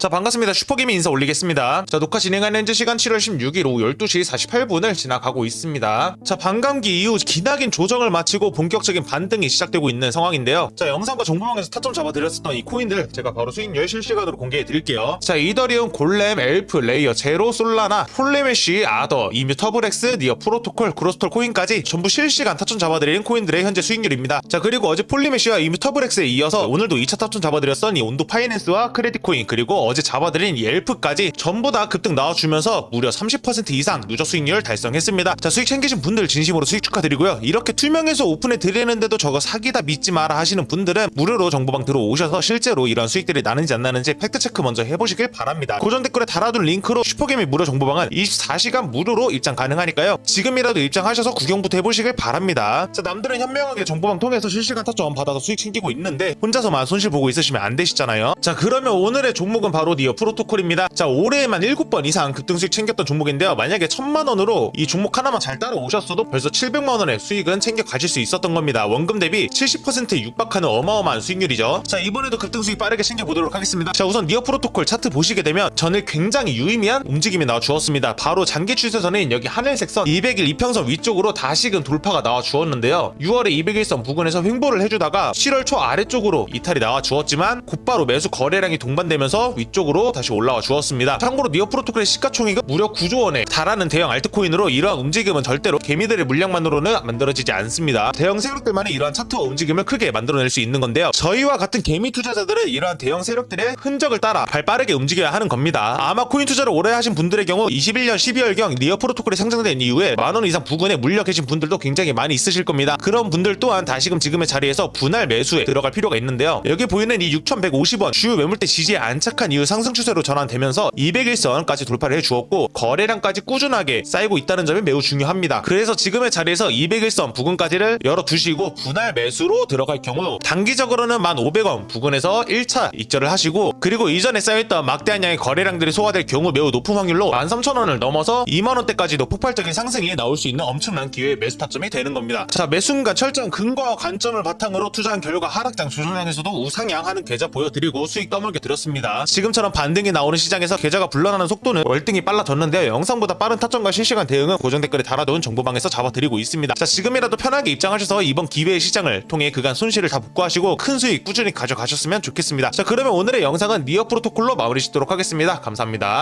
자 반갑습니다. 슈퍼게임 인사 올리겠습니다. 자 녹화 진행하는 현재 시간 7월 16일 오후 12시 48분을 지나가고 있습니다. 자 반감기 이후 기나긴 조정을 마치고 본격적인 반등이 시작되고 있는 상황인데요. 자 영상과 정보방에서 타점 잡아드렸었던 이 코인들 제가 바로 수익률 실시간으로 공개해 드릴게요. 자 이더리움 골렘 엘프 레이어 제로 솔라나 폴레메쉬 아더 이뮤 터블엑스 니어 프로토콜 그로스톨 코인까지 전부 실시간 타점 잡아드리는 코인들의 현재 수익률입니다. 자 그리고 어제 폴리메쉬와 이뮤 터블엑스에 이어서 오늘도 2차 타점 잡아드렸던 이 온도 파이낸스와 크레딧 코인 그리고 어제 잡아드린 이 엘프까지 전부 다 급등 나와주면서 무려 30% 이상 누적 수익률 달성했습니다. 자 수익 챙기신 분들 진심으로 수익 축하드리고요. 이렇게 투명해서 오픈해 드리는데도 저거 사기다 믿지 마라 하시는 분들은 무료로 정보방 들어오셔서 실제로 이런 수익들이 나는지 안 나는지 팩트 체크 먼저 해보시길 바랍니다. 고정 댓글에 달아둔 링크로 슈퍼게임의 무료 정보방은 24시간 무료로 입장 가능하니까요. 지금이라도 입장하셔서 구경부터 해보시길 바랍니다. 자 남들은 현명하게 정보방 통해서 실시간 타점 받아서 수익 챙기고 있는데 혼자서만 손실 보고 있으시면 안 되시잖아요. 자 그러면 오늘의 종목은 바로 니어 프로토콜입니다. 자 올해에만 7번 이상 급등 수익 챙겼던 종목인데요. 만약에 천만 원으로 이 종목 하나만 잘 따라오셨어도 벌써 700만 원의 수익은 챙겨 가실 수 있었던 겁니다. 원금 대비 70%에 육박하는 어마어마한 수익률이죠. 자 이번에도 급등 수익 빠르게 챙겨 보도록 하겠습니다. 자 우선 니어 프로토콜 차트 보시게 되면 전일 굉장히 유의미한 움직임이 나와 주었습니다. 바로 장기 추세선인 여기 하늘색 선 200일 이평선 위쪽으로 다시금 돌파가 나와 주었는데요. 6월에 200일선 부근에서 횡보를 해주다가 7월 초 아래쪽으로 이탈이 나와 주었지만 곧바로 매수 거래량이 동반되면서 위 쪽으로 다시 올라와 주었습니다. 참고로 니어 프로토콜의 시가총액은 무려 9조 원에 달하는 대형 알트코인으로 이러한 움직임은 절대로 개미들의 물량만으로는 만들어지지 않습니다. 대형 세력들만이 이러한 차트와 움직임을 크게 만들어낼 수 있는 건데요. 저희와 같은 개미 투자자들은 이러한 대형 세력들의 흔적을 따라 발 빠르게 움직여야 하는 겁니다. 아마 코인 투자를 오래 하신 분들의 경우 21년 12월경 니어 프로토콜이 상장된 이후에 만원 이상 부근에 물려 계신 분들도 굉장히 많이 있으실 겁니다. 그런 분들 또한 다시금 지금의 자리에서 분할 매수에 들어갈 필요가 있는데요. 여기 보이는 이 6,150원 주요 매물대 지지에 안착한 이후 상승 추세로 전환되면서 201선까지 돌파를 해주었고 거래량까지 꾸준하게 쌓이고 있다는 점이 매우 중요합니다. 그래서 지금의 자리에서 201선 부근까지를 열어두시고 분할 매수로 들어갈 경우 단기적으로는 1,500원 부근에서 1차 익절을 하시고 그리고 이전에 쌓여있던 막대한 양의 거래량들이 소화될 경우 매우 높은 확률로 13,000원을 넘어서 2만원대까지도 폭발적인 상승이 나올 수 있는 엄청난 기회의 매수 타점이 되는 겁니다. 자 매수인가 철저한 근거와 관점을 바탕으로 투자한 결과 하락장 조정량에서도 우상향하는 계좌 보여드리고 수익 떠먹여 드렸습니다. 지금 처럼 반등이 나오는 시장에서 계좌가 불러나는 속도는 월등히 빨라졌는데요. 영상보다 빠른 타점과 실시간 대응은 고정 댓글에 달아둔 정보방에서 잡아드리고 있습니다. 자 지금이라도 편하게 입장하셔서 이번 기회의 시장을 통해 그간 손실을 다 복구하시고 큰 수익 꾸준히 가져가셨으면 좋겠습니다. 자 그러면 오늘의 영상은 니어 프로토콜로 마무리 짓도록 하겠습니다. 감사합니다.